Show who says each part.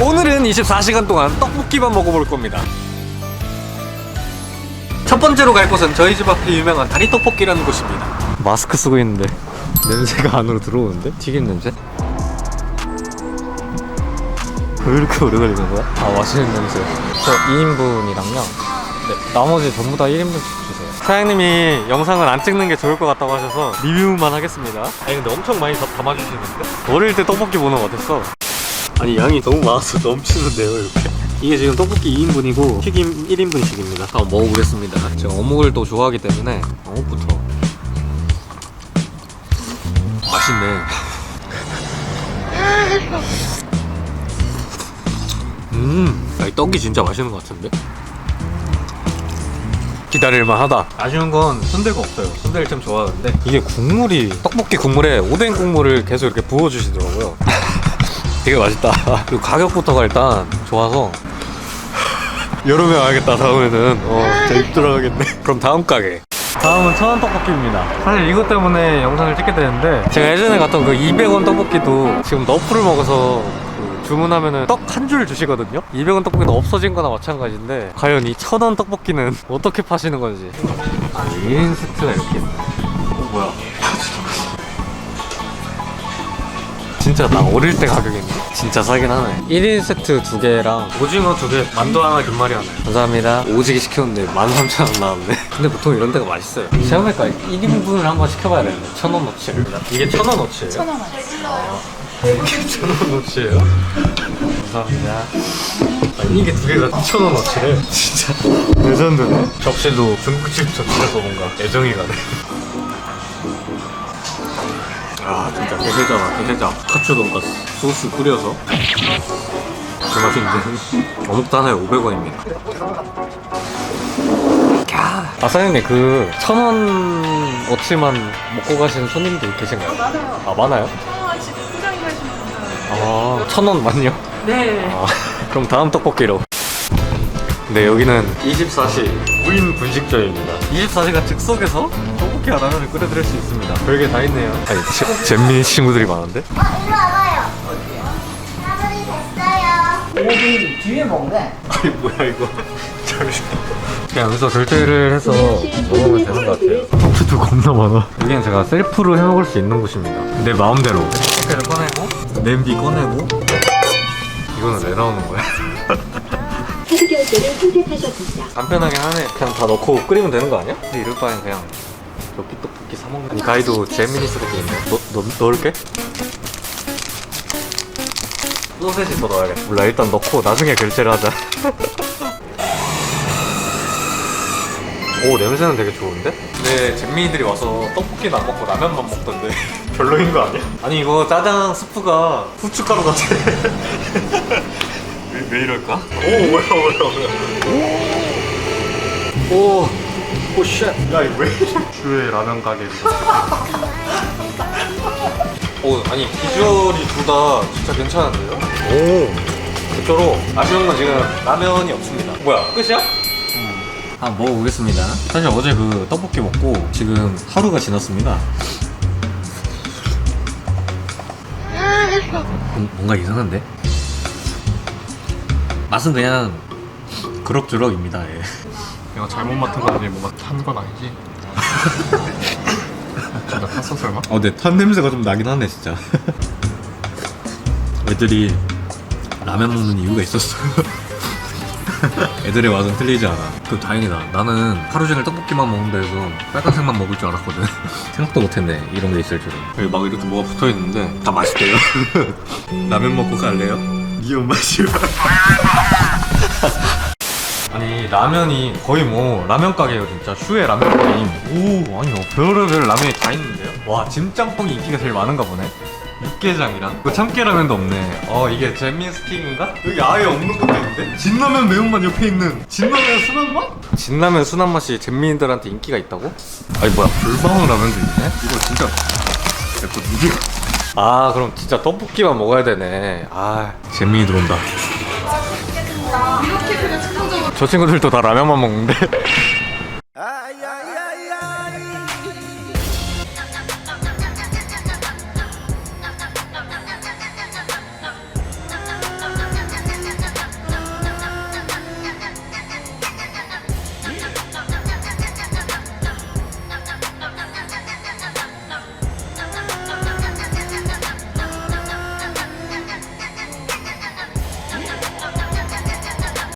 Speaker 1: 오늘은 24시간 동안 떡볶이만 먹어볼 겁니다. 첫 번째로 갈 곳은 저희 집 앞에 유명한 다리 떡볶이라는 곳입니다. 마스크 쓰고 있는데 냄새가 안으로 들어오는데? 튀김 냄새? 왜 이렇게 오래 걸리는 거야? 아 맛있는 냄새. 저 2인분이랑요. 네, 나머지 전부 다 1인분씩 주세요. 사장님이 영상을 안 찍는 게 좋을 것 같다고 하셔서 리뷰만 하겠습니다. 아니 근데 엄청 많이 다- 담아주시는데? 어릴 때 떡볶이 보는 거 어땠어? 아니 양이 너무 많아서 넘치는데요 이렇게. 이게 지금 떡볶이 2인분이고 튀김 1인분씩입니다. 한번 먹어보겠습니다. 제가 어묵을 또 좋아하기 때문에. 어묵부터. 맛있네. 음 야, 이 떡이 진짜 맛있는 것 같은데? 기다릴만 하다. 아쉬운 건 순대가 없어요. 순대를 좀 좋아하는데. 이게 국물이 떡볶이 국물에 오뎅 국물을 계속 이렇게 부어주시더라고요 되게 맛있다. 그리고 가격부터가 일단 좋아서 여름에 와야겠다 다음에는 어 진짜 입 들어가겠네. 그럼 다음 가게. 다음은 천원 떡볶이입니다. 사실 이것 때문에 영상을 찍게 되는데 제가 예전에 갔던 그 200원 떡볶이도 지금 너프를 먹어서 그 주문하면은 떡 한 줄 주시거든요. 200원 떡볶이는 없어진 거나 마찬가지인데 과연 이 천원 떡볶이는 어떻게 파시는 건지. 아 1인 세트가 이렇게 있네. 어 뭐야? 진짜 나 어릴 때 가격인데 진짜 싸긴 하네. 1인 세트 두 개랑 오징어 두개 만두 하나 김말이 하나. 감사합니다. 오지게 시켰는데 13,000원 나왔네. 근데 보통 이런 데가 맛있어요. 생각해보니까 1인분을 한번 시켜봐야 되는데. 천원 어치를 이게 천원 어치예요?
Speaker 2: 천원 원.
Speaker 1: 이게 천원 어치예요? 감사합니다. 아, 이게 두 개가 천원 어치래. 진짜. 레전드네. 접시도 중국집 접시라서 뭔가 애정이 가네 아 진짜 게살잖아 게살장 카츠 돈가스 소스 뿌려서 그 맛인데 어묵도 하나에 500원입니다 아 사장님 그 천원 어치만 먹고 가시는 손님들 계신가요?
Speaker 2: 많아요.
Speaker 1: 아 많아요?
Speaker 2: 아, 하시는 분들.
Speaker 1: 아 천원만요?
Speaker 2: 네.
Speaker 1: 아, 그럼 다음 떡볶이로. 네, 여기는 24시 무인 분식점입니다. 24시간 즉석에서 떡볶이 하나를 끓여드릴 수 있습니다. 별게 다 있네요. 아니, 제, 잼민 친구들이 많은데?
Speaker 3: 어, 일로 와봐요. 마무리 됐어요.
Speaker 2: 오비 뒤에 먹네.
Speaker 1: 아니, 뭐야, 이거. 잠시만. 그냥 여기서 결제를 해서 먹으면 되는 것 같아요. 떡볶이도 겁나 많아. 여기는 제가 셀프로 해 먹을 수 있는 곳입니다. 내 마음대로. 떡볶이를 꺼내고, 냄비 꺼내고. 이거는 왜 나오는 거야?
Speaker 4: 카드 결제를 선택하셨습니다.
Speaker 1: 간편하긴 하네. 그냥 다 넣고 끓이면 되는 거 아니야? 근데 이럴 바엔 그냥 엽기 떡볶이 사 먹는. 이 가이도 제미니스밖에 있네. 넣, 넣, 넣을게. 소세지 더 넣어야겠다. 몰라 일단 넣고 나중에 결제를 하자. 오 냄새는 되게 좋은데? 근데 잼민이들이 와서 떡볶이는 안 먹고 라면만 먹던데 별로인 거 아니야? 아니 이거 짜장 스프가 후춧가루 같아 왜, 왜 이럴까? 오 뭐야 뭐야 뭐야 오, 오, 쉣. 야, 이거 왜 이래? 슈의 라면 가게. 오, 아니, 비주얼이 둘 다 진짜 괜찮은데요? 오, 그쪼로 아쉬운 건 지금 라면이 없습니다. 뭐야, 끝이야? 한번 먹어보겠습니다. 사실 어제 그 떡볶이 먹고 지금 하루가 지났습니다. 음, 뭔가 이상한데? 맛은 그냥 그럭저럭입니다. 예.
Speaker 5: 내가 잘못 맡은 건 아니고 뭔가 탄 건 아니지? 진짜 탔어 설마?
Speaker 1: 어, 근데 탄 냄새가 좀 나긴 하네, 진짜. 애들이 라면 먹는 이유가 있었어. 애들의 맛은 틀리지 않아. 그 다행이다. 나는 하루 종일 떡볶이만 먹는데도 빨간색만 먹을 줄 알았거든. 생각도 못했네. 이런 게 있을 줄은. 여기 막 이렇게 뭐가 붙어 있는데 다 맛있대요. 라면 먹고 갈래요? 네 엄마시오. 아니 라면이 거의 뭐 라면 가게예요 진짜. 슈의 라면 게임 오 아니요. 별의별 라면이 다 있는데요? 와 진짬뽕이 인기가 제일 많은가 보네. 육개장이랑. 그 참깨라면도 없네. 어 이게 잼민스틱인가? 여기 아예 없는 것도 있는데? 진라면 매운맛 옆에 있는 진라면 순한맛? 진라면 순한맛이 잼민이들한테 인기가 있다고? 아니 뭐야. 불방울 라면도 있네? 이거 진짜 약간 누구 아 그럼 진짜 떡볶이만 먹어야 되네. 아 잼민이 들어온다 저 친구들도 다 라면만 먹는데